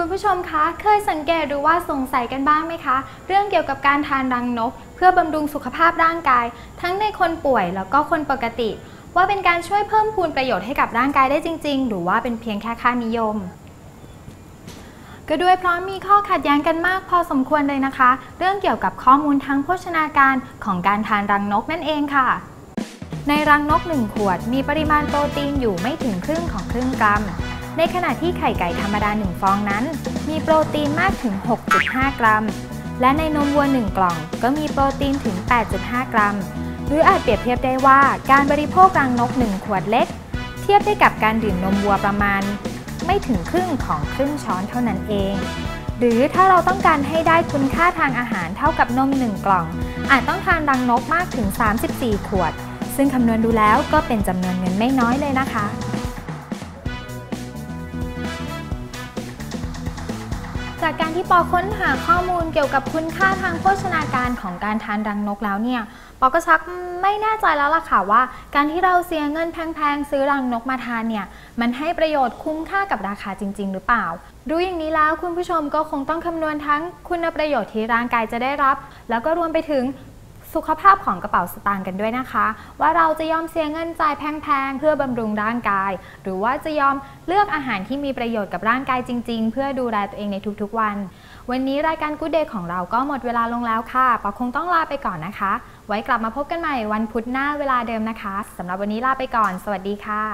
ุณผู้ชมคะ เคยสังเกตหรือว่าสงสัยกันบ้างไหมคะ เรื่องเกี่ยวกับการทานรังนก เพื่อบำรุงสุขภาพร่างกาย ทั้งในคนป่วยแล้วก็คนปกติ ว่าเป็นการช่วยเพิ่มพูนประโยชน์ให้กับร่างกายได้จริง ๆ หรือว่าเป็นเพียงแค่ค่านิยม ก็ด้วยเพราะมีข้อขัดแย้งกันมากพอสมควรเลยนะคะ เรื่องเกี่ยวกับข้อมูลทางโภชนาการของการทานรังนกนั่นเองค่ะในรังนก 1 ขวด มีปริมาณโปรตีนอยู่ไม่ถึงครึ่งของครึ่งกรัม ในขณะที่ไข่ไก่ธรรมดา 1 ฟองนั้น มีโปรตีนมากถึง 6.5 กรัม และในนมวัว 1 กล่อง ก็มีโปรตีนถึง 8.5 กรัม หรืออาจเปรียบเทียบได้ว่าการบริโภครังนก 1 ขวดเล็ก เทียบได้กับการดื่มนมวัวประมาณ ไม่ถึงครึ่งของครึ่งช้อนเท่านั้นเอง หรือถ้าเราต้องการให้ได้คุณค่าทางอาหารเท่ากับนม 1 กล่อง อาจต้องทานรังนกมากถึง 34 ขวด ซึ่งคำนวณดูแล้วก็เป็นจำนวนเงินไม่น้อยเลยนะคะ จากการที่ปอค้นหาข้อมูลเกี่ยวกับคุณค่าทางโภชนาการของการทานรังนกแล้วเนี่ยปอก็ชักไม่แน่ใจแล้วล่ะค่ะว่า การที่เราเสียเงินแพงๆซื้อรังนกมาทานเนี่ยมันให้ประโยชน์คุ้มค่ากับราคาจริง ๆ หรือเปล่า รู้อย่างนี้แล้วคุณผู้ชมก็คงต้องคำนวณทั้งคุณประโยชน์ที่ร่างกายจะได้รับ แล้วก็รวมไปถึง สุขภาพของกระเป๋าสตางค์กันด้วยนะคะ ว่าเราจะยอมเสียเงินจ่ายแพงๆ เพื่อบำรุงร่างกาย หรือว่าจะยอมเลือกอาหารที่มีประโยชน์กับร่างกายจริง ๆ เพื่อดูแลตัวเองในทุกๆวัน วันนี้รายการกูเดย์ของเราก็หมดเวลาลงแล้วค่ะปอคงต้องลาไปก่อนนะคะ ไว้กลับมาพบกันใหม่วันพุธหน้าเวลาเดิมนะคะสำหรับวันนี้ลาไปก่อน สวัสดีค่ะ